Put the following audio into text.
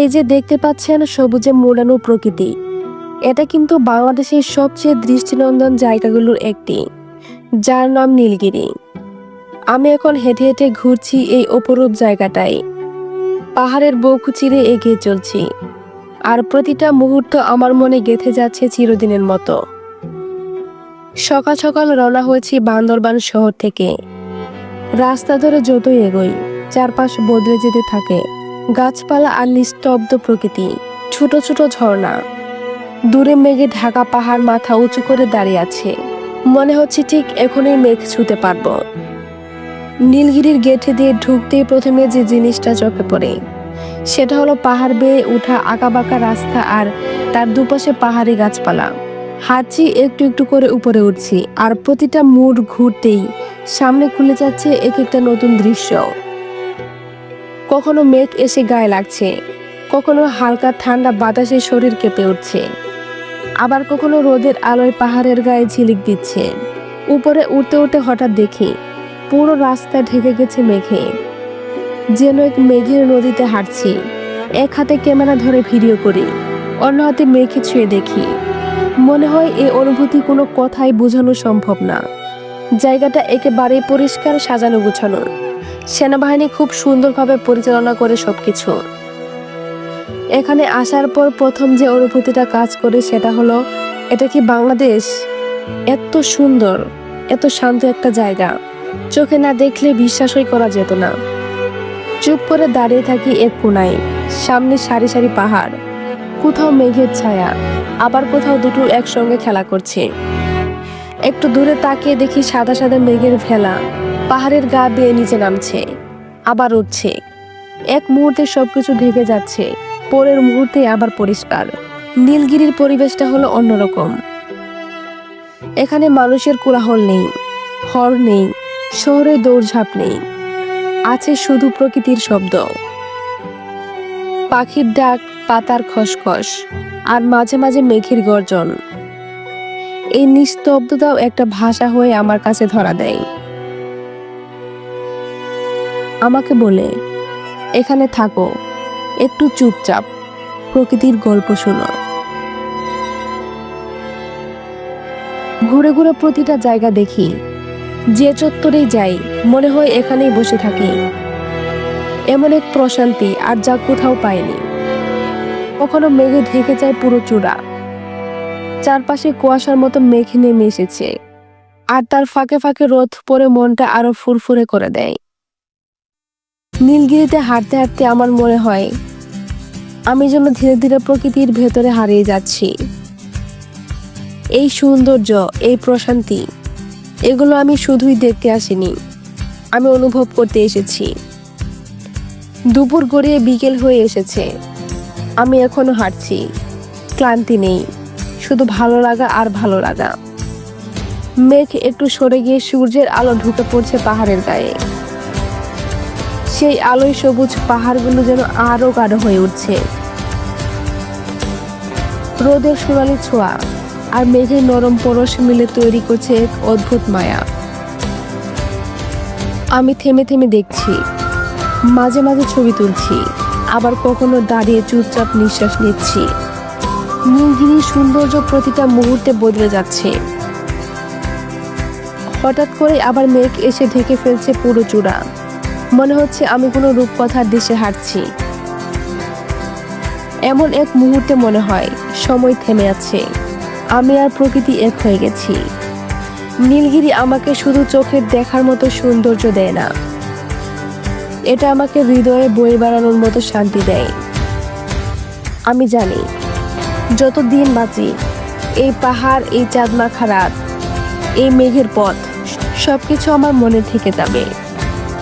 এই যে দেখতে পাচ্ছেন সবুজে মোড়ানো প্রকৃতি, এটা কিন্তু বাংলাদেশের সবচেয়ে দৃষ্টিনন্দন জায়গাগুলোর একটি, যার নাম নীলগিরি। আমি এখন হেঁটে হেঁটে ঘুরছি এই অপরূপ জায়গাটায়। পাহাড়ের বউকু চিরে এগিয়ে চলছি, আর প্রতিটা মুহূর্ত আমার মনে গেঁথে যাচ্ছে চিরদিনের মতো। সকাল সকাল রওনা হয়েছি বান্দরবান শহর থেকে। রাস্তা ধরে যতই এগোই, চারপাশ বদলে যেতে থাকে। গাছপালা আর নিস্তব্ধ প্রকৃতি, ছোট ছোট ঝর্ণা। দূরে মেঘে ঢাকা পাহাড় মাথা উঁচু করে দাঁড়িয়ে আছে। মনে হচ্ছে ঠিক এখনই মেঘ ছুতে পারব। নীলগিরির গেটে দিয়ে ঢুকতেই প্রথমে যে জিনিসটা চোখে পড়ে, সেটা হলো পাহাড় বেয়ে উঠা আঁকাবাঁকা রাস্তা আর তার দুপাশে পাহাড়ি গাছপালা। হাঁটছি একটু একটু করে উপরে উঠছি আর প্রতিটা মুড ঘুরতেই সামনে খুলে যাচ্ছে এক একটা নতুন দৃশ্য। কখনো মেঘ এসে গায়ে লাগছে, কখনো হালকা ঠান্ডা বাতাসে শরীর কেঁপে উঠছে, আবার কখনো রোদের আলোয় পাহাড়ের গায়ে ঝিলিক দিচ্ছে। উপরে উঠতে উঠতে হঠাৎ দেখি, পুরো রাস্তা ঢেকে গেছে মেঘে। যেন এক মেঘের নদীতে হাঁটছি, এক হাতে ক্যামেরা ধরে ভিডিও করি, অন্য হাতে মেঘে ছুঁয়ে দেখি। মনে হয় এই অনুভূতি কোনো কথাই বোঝানো সম্ভব না। জায়গাটা একেবারে পরিষ্কার, সাজানো গুছানো। সেনাবাহিনী খুব সুন্দরভাবে পরিচালনা করে সবকিছু। এখানে আসার পর প্রথম যে অনুভূতিটা কাজ করে সেটা হলো, এটা কি বাংলাদেশ? এত সুন্দর, এত শান্ত একটা জায়গা। চোখে না দেখলে বিশ্বাসই করা যেত না। চুপ করে দাঁড়িয়ে থাকি এক কোনায়, সামনে সারি সারি পাহাড়, কোথাও মেঘের ছায়া, আবার কোথাও দুটো একসঙ্গে খেলা করছে। একটু দূরে তাকিয়ে দেখি সাদা সাদা মেঘের ভেলা। পাহাড়ের গা বেয়ে নিচে নামছে, আবার উঠছে। এক মুহূর্তে সবকিছু ঢেকে যাচ্ছে, পরের মুহূর্তে আবার পরিষ্কার। নীলগিরির পরিবেশটা হলো অন্যরকম। এখানে মানুষের কোলাহল নেই, হর নেই, শহরে দৌড়ঝাঁপ নেই, আছে শুধু প্রকৃতির শব্দ। পাখির ডাক, পাতার খসখস, আর মাঝে মাঝে মেঘের গর্জন। এই নিস্তব্ধতাও একটা ভাষা হয়ে আমার কাছে ধরা দেয়। আমাকে বলে, এখানে থাকো, একটু চুপচাপ, প্রকৃতির গল্প শোনো। ঘুরে ঘুরে প্রতিটা জায়গা দেখি। যে চত্বরেই যাই, মনে হয় এখানেই বসে থাকি। এমন এক প্রশান্তি আর যা কোথাও পাইনি। কখনো মেঘে ঢেকে যায় পুরো চূড়া। চারপাশে কুয়াশার মতো মেঘ নেমে এসেছে। আর তার ফাঁকে ফাঁকে রোদ পরে মনটা আরও ফুরফুরে করে দেয়। নীলগিরিতে হাঁটতে হাঁটতে আমার মনে হয়, আমি যেন ধীরে ধীরে প্রকৃতির ভেতরে হারিয়ে যাচ্ছি। এই সৌন্দর্য, এই প্রশান্তি, এগুলো আমি শুধুই দেখতে আসিনি, আমি অনুভব করতে এসেছি। দুপুর গড়িয়ে বিকেল হয়ে এসেছে, আমি এখনও হাঁটছি, ক্লান্তি নেই, শুধু ভালো লাগা আর ভালো লাগা। মেঘ একটু সরে গিয়ে সূর্যের আলো ঢুকে পড়ছে পাহাড়ের গায়ে। সেই আলোয় সবুজ পাহাড়গুলো যেন আরও গাঢ় হয়ে উঠছে। রোদের সোনালি ছোঁয়া আর মেঘের নরম পরশ মিলে তৈরি করছে এক অদ্ভুত মায়া। আমি থেমে থেমে দেখছি, মাঝে মাঝে ছবি তুলছি, আবার কখনো দাঁড়িয়ে চুপচাপ নিঃশ্বাস নিচ্ছি। নীলগিরির সৌন্দর্য প্রতিটা মুহূর্তে বদলে যাচ্ছে। হঠাৎ করে আবার মেঘ এসে ঢেকে ফেলছে পুরো চূড়া। মনে হচ্ছে আমি কোনো রূপকথার দেশে হাঁটছি। এমন এক মুহূর্তে মনে হয়, সময় থেমে আছে। আমি আর প্রকৃতি এক হয়ে গেছি। নীলগিরি আমাকে শুধু চোখের দেখার মতো সৌন্দর্য দেয় না। এটা আমাকে হৃদয়ে বয়ে বেড়ানোর মতো শান্তি দেয়। আমি জানি যত দিন বাঁচি, এই পাহাড়, এই চাঁদমাখা রাত, এই মেঘের পথ, সবকিছু আমার মনে থেকে যাবে।